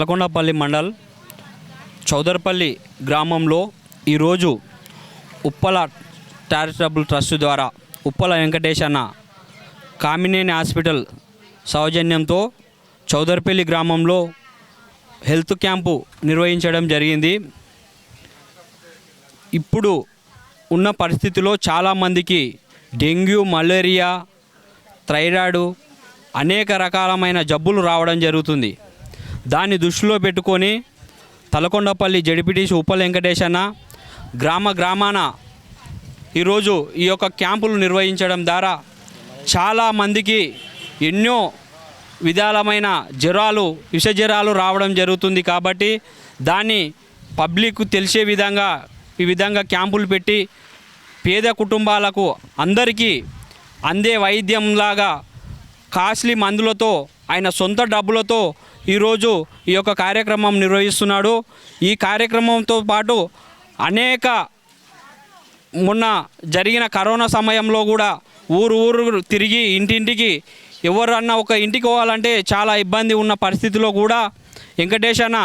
నల్గొండపల్లి మండల్ చౌదర్పల్లి గ్రామంలో ఈరోజు Uppala charitable trust ద్వారా ఉప్పల వెంకటేష్ అన్న కామినేని హాస్పిటల్ సౌజన్యంతో చౌదర్పల్లి గ్రామంలో హెల్త్ క్యాంపు నిర్వహించడం జరిగింది. ఇప్పుడు ఉన్న పరిస్థితిలో చాలామందికి డెంగ్యూ మలేరియా థైరాయిడ్ అనేక రకాలమైన జబ్బులు రావడం జరుగుతుంది. దాన్ని దృష్టిలో పెట్టుకొని తలకొండపల్లి జడిపిటీసి ఉప వెంకటేష్ గ్రామ గ్రామాన ఈరోజు ఈ యొక్క క్యాంపులు నిర్వహించడం ద్వారా చాలామందికి ఎన్నో విధాలమైన జ్వరాలు విష జ్వరాలు రావడం జరుగుతుంది కాబట్టి దాన్ని పబ్లిక్ తెలిసే విధంగా ఈ విధంగా క్యాంపులు పెట్టి పేద కుటుంబాలకు అందరికీ అందే వైద్యంలాగా కాస్ట్లీ మందులతో ఆయన సొంత డబ్బులతో ఈరోజు ఈ యొక్క కార్యక్రమం నిర్వహిస్తున్నాడు. ఈ కార్యక్రమంతో పాటు అనేక మొన్న జరిగిన కరోనా సమయంలో కూడా ఊరు ఊరు తిరిగి ఇంటింటికి ఎవరన్నా ఒక ఇంటికి పోవాలంటే చాలా ఇబ్బంది ఉన్న పరిస్థితిలో కూడా వెంకటేష్ అన్న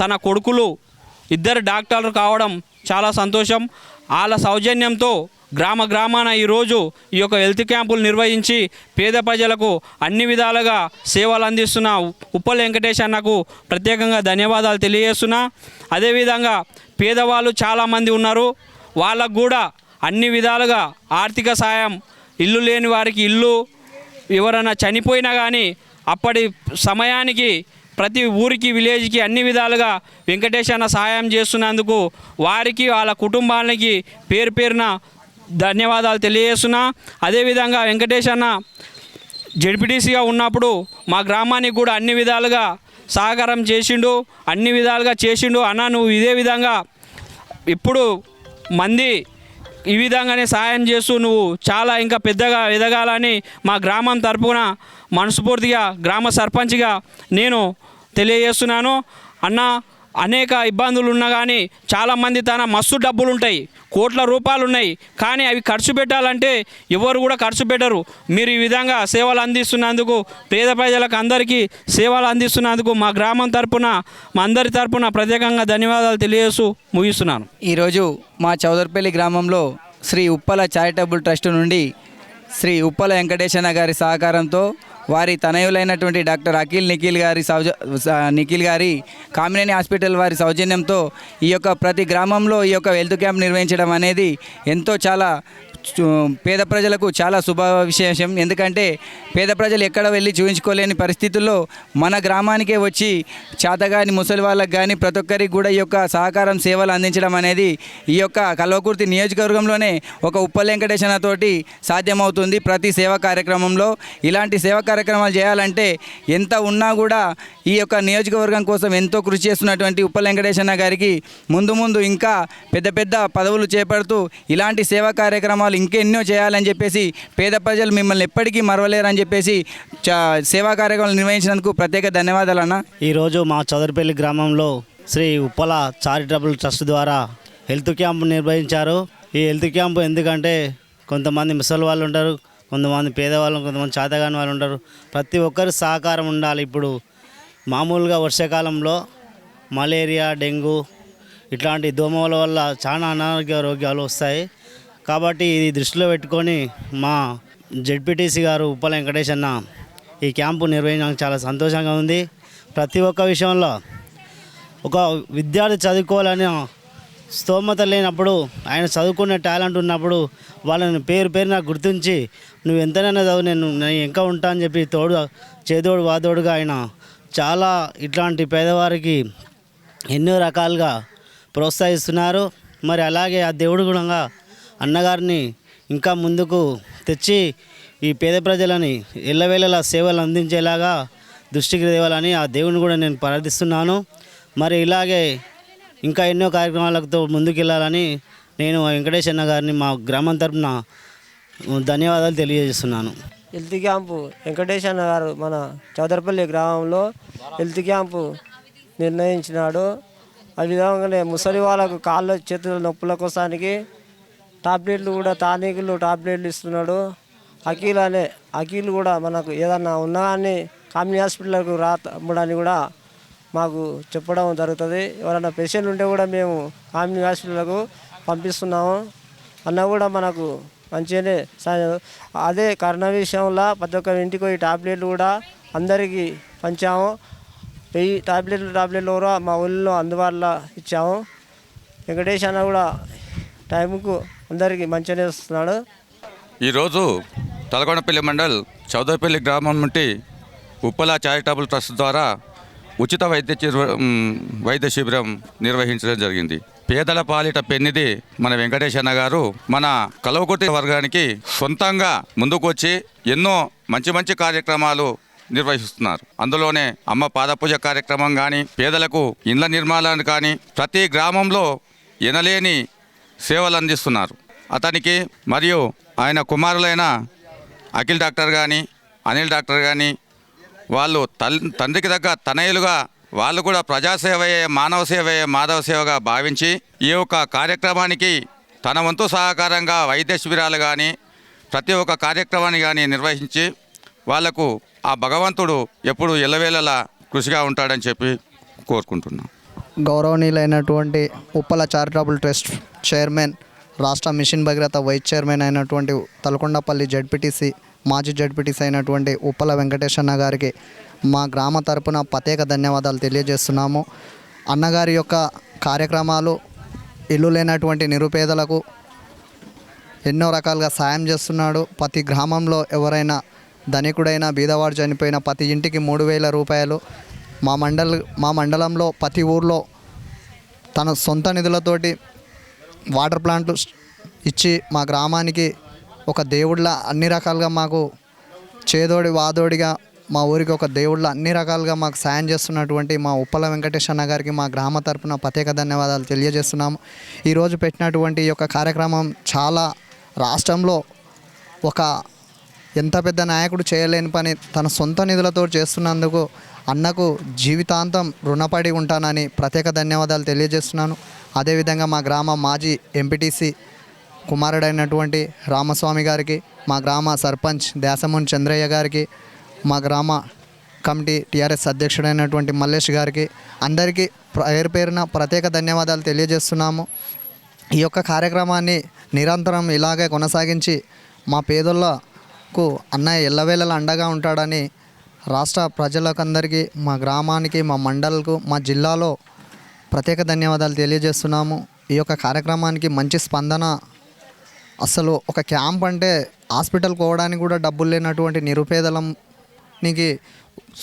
తన కొడుకులు ఇద్దరు డాక్టర్లు కావడం చాలా సంతోషం. వాళ్ళ సౌజన్యంతో గ్రామ గ్రామాన ఈరోజు ఈ యొక్క హెల్త్ క్యాంపులు నిర్వహించి పేద ప్రజలకు అన్ని విధాలుగా సేవలు అందిస్తున్న ఉప్పల్ వెంకటేష్ అన్నకు ప్రత్యేకంగా ధన్యవాదాలు తెలియజేస్తున్నా. అదేవిధంగా పేదవాళ్ళు చాలామంది ఉన్నారు. వాళ్ళకు కూడా అన్ని విధాలుగా ఆర్థిక సాయం ఇల్లు లేని వారికి ఇల్లు ఎవరైనా చనిపోయినా కానీ అప్పటి సమయానికి ప్రతి ఊరికి విలేజ్కి అన్ని విధాలుగా వెంకటేష్ అన్న సహాయం చేస్తున్నందుకు వారికి వాళ్ళ కుటుంబానికి పేరు పేరున ధన్యవాదాలు తెలియజేస్తున్నా. అదేవిధంగా వెంకటేష్ అన్న జడ్పీటీసీగా ఉన్నప్పుడు మా గ్రామానికి కూడా అన్ని విధాలుగా సహకారం చేసిండు అన్ని విధాలుగా చేసిండు. అన్న నువ్వు ఇదే విధంగా ఇప్పుడు మంది ఈ విధంగానే సహాయం చేస్తూ నువ్వు చాలా ఇంకా పెద్దగా ఎదగాలని మా గ్రామం తరపున మనస్ఫూర్తిగా గ్రామ సర్పంచ్గా నేను తెలియజేస్తున్నాను. అన్న అనేక ఇబ్బందులు ఉన్నా కానీ చాలామంది తన మస్తు డబ్బులు ఉంటాయి కోట్ల రూపాయలు ఉన్నాయి కానీ అవి ఖర్చు పెట్టాలంటే ఎవరు కూడా ఖర్చు పెట్టరు. మీరు ఈ విధంగా సేవలు అందిస్తున్నందుకు పేద ప్రజలకు అందరికీ సేవలు అందిస్తున్నందుకు మా గ్రామం తరపున మా అందరి తరపున ప్రత్యేకంగా ధన్యవాదాలు తెలియజేస్తూ ముగిస్తున్నాను. ఈరోజు మా చౌదర్పల్లి గ్రామంలో శ్రీ ఉప్పల చారిటబుల్ ట్రస్ట్ నుండి శ్రీ ఉప్పల వెంకటేశన్న గారి సహకారంతో వారి తనయులైనటువంటి డాక్టర్ అఖిల్ నిఖిల్ గారి సౌజ స- నిఖిల్ గారి కామినేని హాస్పిటల్ వారి సౌజన్యంతో ఈ యొక్క ప్రతి గ్రామంలో ఈ యొక్క హెల్త్ క్యాంప్ నిర్వహించడం అనేది ఎంతో చాలా పేద ప్రజలకు చాలా శుభ విశేషం. ఎందుకంటే పేద ప్రజలు ఎక్కడ వెళ్ళి చూపించుకోలేని పరిస్థితుల్లో మన గ్రామానికే వచ్చి చేతగాని ముసలి వాళ్ళకి కానీ ప్రతి ఒక్కరికి కూడా ఈ యొక్క సహకారం సేవలు అందించడం అనేది ఈ యొక్క కల్వకుర్తి నియోజకవర్గంలోనే ఒక ఉప్పల్ తోటి సాధ్యమవుతుంది ప్రతి సేవా కార్యక్రమంలో. ఇలాంటి సేవా కార్యక్రమాలు చేయాలంటే ఎంత ఉన్నా కూడా ఈ యొక్క నియోజకవర్గం కోసం ఎంతో కృషి చేస్తున్నటువంటి ఉప్పల్ వెంకటేశ్వర గారికి ముందు ముందు ఇంకా పెద్ద పెద్ద పదవులు చేపడుతూ ఇలాంటి సేవా కార్యక్రమాలు ఇంకెన్నో చేయాలని చెప్పేసి పేద ప్రజలు మిమ్మల్ని ఎప్పటికీ మరవలేరని చెప్పేసి చా సేవా కార్యక్రమాలు నిర్వహించినందుకు ప్రత్యేక ధన్యవాదాలు అన్న. ఈరోజు మా చదురుపల్లి గ్రామంలో శ్రీ ఉప్పల చారిటబుల్ ట్రస్ట్ ద్వారా హెల్త్ క్యాంప్ నిర్వహించారు. ఈ హెల్త్ క్యాంప్ ఎందుకంటే కొంతమంది ముసలి వాళ్ళు ఉంటారు కొంతమంది పేదవాళ్ళు కొంతమంది చేతగాని వాళ్ళు ఉంటారు. ప్రతి ఒక్కరు సహకారం ఉండాలి ఇప్పుడు. మామూలుగా వర్షాకాలంలో మలేరియా డెంగ్యూ ఇట్లాంటి దోమల వల్ల చాలా అనారోగ్య రోగాలు వస్తాయి. కాబట్టి ఇది దృష్టిలో పెట్టుకొని మా జెడ్పీటీసీ గారు ఉప్పల వెంకటేష్ అన్న ఈ క్యాంపు నిర్వహించడానికి చాలా సంతోషంగా ఉంది. ప్రతి ఒక్క విషయంలో ఒక విద్యార్థి చదువుకోవాలని స్తోమత లేనప్పుడు ఆయన చదువుకునే టాలెంట్ ఉన్నప్పుడు వాళ్ళని పేరు పేరున గుర్తించి నువ్వు ఎంతనైనా చదువు నేను నేను ఇంకా ఉంటా అని చెప్పి తోడు చేదోడు వాదోడుగా ఆయన చాలా ఇట్లాంటి పేదవారికి ఎన్నో రకాలుగా ప్రోత్సహిస్తున్నారు. మరి అలాగే ఆ దేవుడు కూడా అన్నగారిని ఇంకా ముందుకు తెచ్చి ఈ పేద ప్రజలని ఎల్లవేళలా సేవలు అందించేలాగా దృష్టికి తేవాలని ఆ దేవుని కూడా నేను ప్రార్థిస్తున్నాను. మరి ఇలాగే ఇంకా ఎన్నో కార్యక్రమాలతో ముందుకెళ్ళాలని నేను వెంకటేష్ అన్న గారిని మా గ్రామం తరపున ధన్యవాదాలు తెలియజేస్తున్నాను. హెల్త్ క్యాంపు వెంకటేష్ అన్న గారు మన చౌదరపల్లి గ్రామంలో హెల్త్ క్యాంపు నిర్ణయించినాడు. ఆ విధంగానే ముసలి వాళ్ళకు కాళ్ళ చేతుల నొప్పుల కోసానికి టాబ్లెట్లు కూడా టానికులు టాబ్లెట్లు ఇస్తున్నాడు. అఖిల్ అనే అఖిల్ కూడా మనకు ఏదన్నా ఉన్నా కానీ కామినీ హాస్పిటల్కు రా తమ్ముడని కూడా మాకు చెప్పడం జరుగుతుంది. ఎవరైనా పేషెంట్ ఉంటే కూడా మేము ఆర్మీ హాస్పిటల్కు పంపిస్తున్నాము. అన్న కూడా మనకు మంచిగానే సా- అదే కరోనా విషయంలో ప్రతి ఒక్క ఇంటికి పోయి టాబ్లెట్లు కూడా అందరికీ పంచాము. వెయ్యి టాబ్లెట్లు టాబ్లెట్లు కూడా మా ఊళ్ళో అందుబాటులో ఇచ్చాము. వెంకటేష్ అన్న కూడా టైంకు అందరికీ మంచిగానే వస్తున్నాడు. ఈరోజు తలగొండపల్లి మండల్ చౌదపల్లి గ్రామం నుండి ఉప్పల చారిటబుల్ ట్రస్ట్ ద్వారా ఉచిత వైద్య వైద్య శిబిరం నిర్వహించడం జరిగింది. పేదల పాలిట పెన్నిది మన వెంకటేశన్న గారు మన కలవకుటి వర్గానికి సొంతంగా ముందుకొచ్చి ఎన్నో మంచి మంచి కార్యక్రమాలు నిర్వహిస్తున్నారు. అందులోనే అమ్మ పాదపూజ కార్యక్రమం కానీ పేదలకు ఇండ్ల నిర్మాణాలు కానీ ప్రతి గ్రామంలో ఎనలేని సేవలు అందిస్తున్నారు. అతనికి మరియు ఆయన కుమారులైన అఖిల్ డాక్టర్ కానీ అనిల్ డాక్టర్ కానీ వాళ్ళు తల్ తండ్రికి తగ్గ తనయులుగా వాళ్ళు కూడా ప్రజాసేవయే మానవ సేవయే మాధవ సేవగా భావించి ఈ యొక్క కార్యక్రమానికి తన వంతు సహకారంగా వైద్య శిబిరాలు కానీ ప్రతి ఒక్క కార్యక్రమాన్ని కానీ నిర్వహించి వాళ్ళకు ఆ భగవంతుడు ఎప్పుడు ఎల్లవేళలా కృషిగా ఉంటాడని చెప్పి కోరుకుంటున్నాం. గౌరవనీయులైనటువంటి ఉప్పల చారిటబుల్ ట్రస్ట్ చైర్మన్ రాష్ట్ర మిషన్ భగీరథ వైస్ చైర్మన్ అయినటువంటి తలకొండపల్లి జడ్పీటీసీ మాజీ జడ్పీటీసీ అయినటువంటి ఉప్పల వెంకటేశన్న గారికి మా గ్రామ తరపున ప్రత్యేక ధన్యవాదాలు తెలియజేస్తున్నాము. అన్నగారి యొక్క కార్యక్రమాలు ఇల్లు లేనటువంటి నిరుపేదలకు ఎన్నో రకాలుగా సాయం చేస్తున్నాడు. ప్రతి గ్రామంలో ఎవరైనా ధనికుడైన బీదవాడు చనిపోయిన ప్రతి ఇంటికి మూడు వేల రూపాయలు. మా మండల మా మండలంలో ప్రతి ఊర్లో తన సొంత నిధులతోటి వాటర్ ప్లాంట్లు ఇచ్చి మా గ్రామానికి ఒక దేవుళ్ళ అన్ని రకాలుగా మాకు చేదోడి వాదోడిగా మా ఊరికి ఒక దేవుళ్ళ అన్ని రకాలుగా మాకు సాయం చేస్తున్నటువంటి మా ఉప్పల వెంకటేష్ అన్న గారికి మా గ్రామ తరపున ప్రత్యేక ధన్యవాదాలు తెలియజేస్తున్నాము. ఈరోజు పెట్టినటువంటి ఈ యొక్క కార్యక్రమం చాలా రాష్ట్రంలో ఒక ఎంత పెద్ద నాయకుడు చేయలేని పని తన సొంత నిధులతో చేస్తున్నందుకు అన్నకు జీవితాంతం రుణపడి ఉంటానని ప్రత్యేక ధన్యవాదాలు తెలియజేస్తున్నాను. అదేవిధంగా మా గ్రామ మాజీ ఎంపీటీసీ కుమారుడైనటువంటి రామస్వామి గారికి మా గ్రామ సర్పంచ్ దేశమున్ చంద్రయ్య గారికి మా గ్రామ కమిటీ టీఆర్ఎస్ అధ్యక్షుడైనటువంటి మల్లేష్ గారికి అందరికీ పేరు పేరున ప్రత్యేక ధన్యవాదాలు తెలియజేస్తున్నాము. ఈ యొక్క కార్యక్రమాన్ని నిరంతరం ఇలాగే కొనసాగించి మా పేదలకు అన్నయ్య ఎల్లవేళలా అండగా ఉంటాడని రాష్ట్ర ప్రజలకందరికీ మా గ్రామానికి మా మండలకు మా జిల్లాలో ప్రత్యేక ధన్యవాదాలు తెలియజేస్తున్నాము. ఈ యొక్క కార్యక్రమానికి మంచి స్పందన. అసలు ఒక క్యాంప్ అంటే హాస్పిటల్ పోవడానికి కూడా డబ్బులు లేనటువంటి నిరుపేదలనికి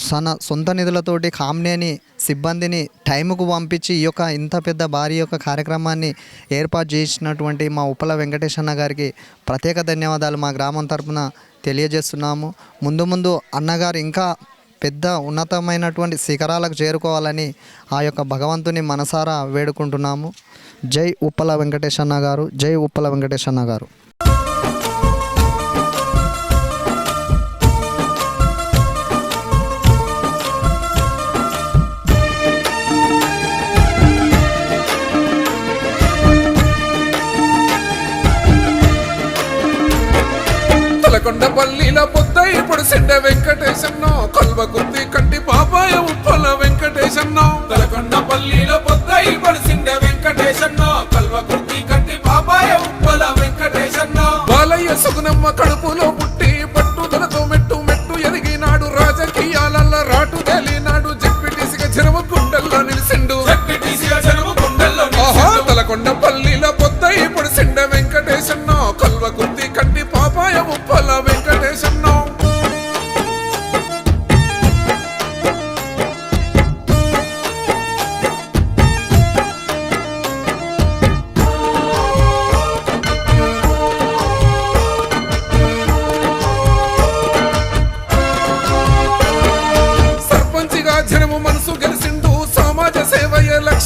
సన సొంత నిధులతోటి కామ్నేని సిబ్బందిని టైంకు పంపించి ఈ యొక్క ఇంత పెద్ద భారీ యొక్క కార్యక్రమాన్ని ఏర్పాటు చేసినటువంటి మా ఉప్పల వెంకటేశన్న గారికి ప్రత్యేక ధన్యవాదాలు మా గ్రామం తరపున తెలియజేస్తున్నాము. ముందు ముందు అన్నగారు ఇంకా పెద్ద ఉన్నతమైనటువంటి శిఖరాలకు చేరుకోవాలని ఆ యొక్క భగవంతుని మనసారా వేడుకుంటున్నాము. జై ఉప్పల వెంకటేశన్న గారు జై ఉప్పల వెంకటేశన్న గారు. కొండపల్లిలో పొద్దు కనపడు సిండ వెంకటేశన్న. కల్వ గుద్ది కంటి బాబాయ ఉప్పల వెంకటేశన్న. తలకొండపల్లిల పొద్ద ఇప్పుడు సిండ వెంకటేశన్న. కల్వ గుద్ది కంటి బాబాయ ఉప్పల వెంకటేశన్న. బాలయ్య సుగునమ్మ కడుపు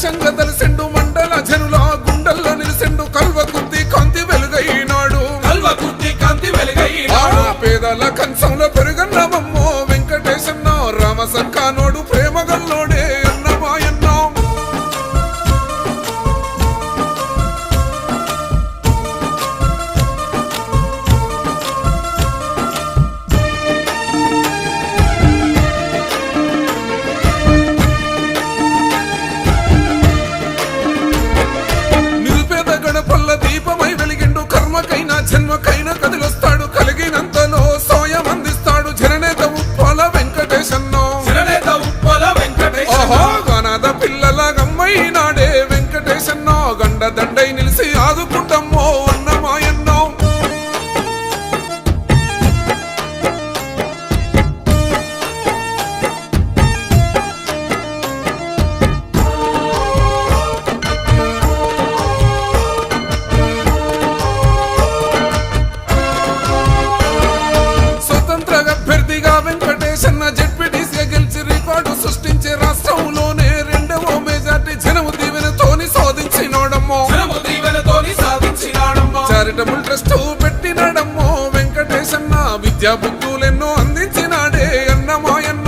సేవయ విద్యా బుద్ధులెన్నో అందించినాడే అన్నమాయన్నో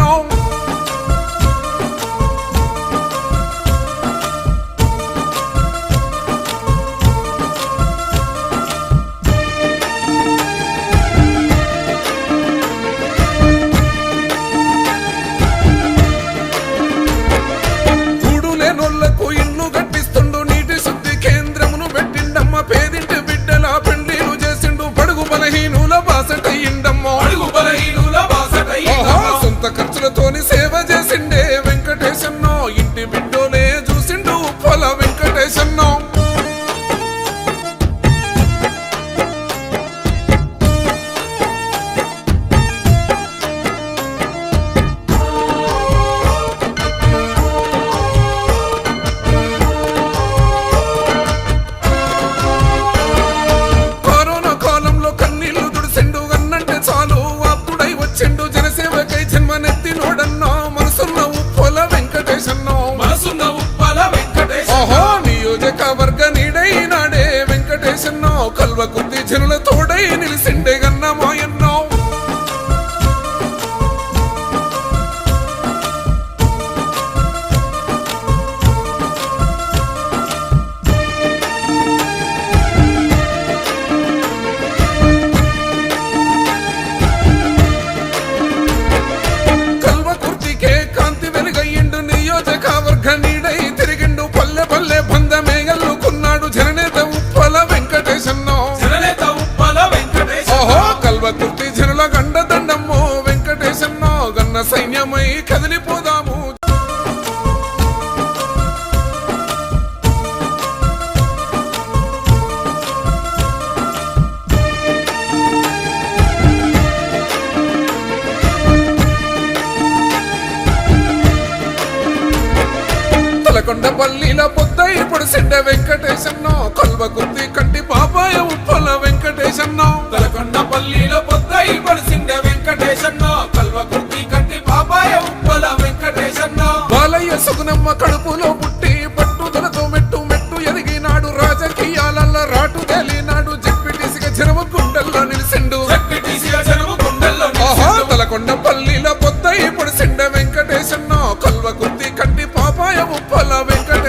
తలకొండ పల్లీల పొద్దై పొడిసిండ వెంకటేశన్నో. కల్వకుర్తి కంటి పాపాయ ఉప్పల వెంకటేశన్నో. తలకొండ పల్లీల పొద్దై పొడిసిండ వెంకటేశన్నో. కల్వకుర్తి కంటి పాపాయ ఉప్పల వెంకటేశన్నో. బాలయ్య సుగునమ్మ కడుపులో పుట్టి పట్టుదలతో మెట్టు మెట్టు ఎదిగినాడు రాజకీయాలలో రాటు తేలినాడు. జడ్పీటీసీగా చెరువు గుండెల్లో నిలిసిండు. తలకొండ పల్లీల పొద్దై పొడిసిండ వెంకటేశన్నో.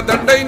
దండై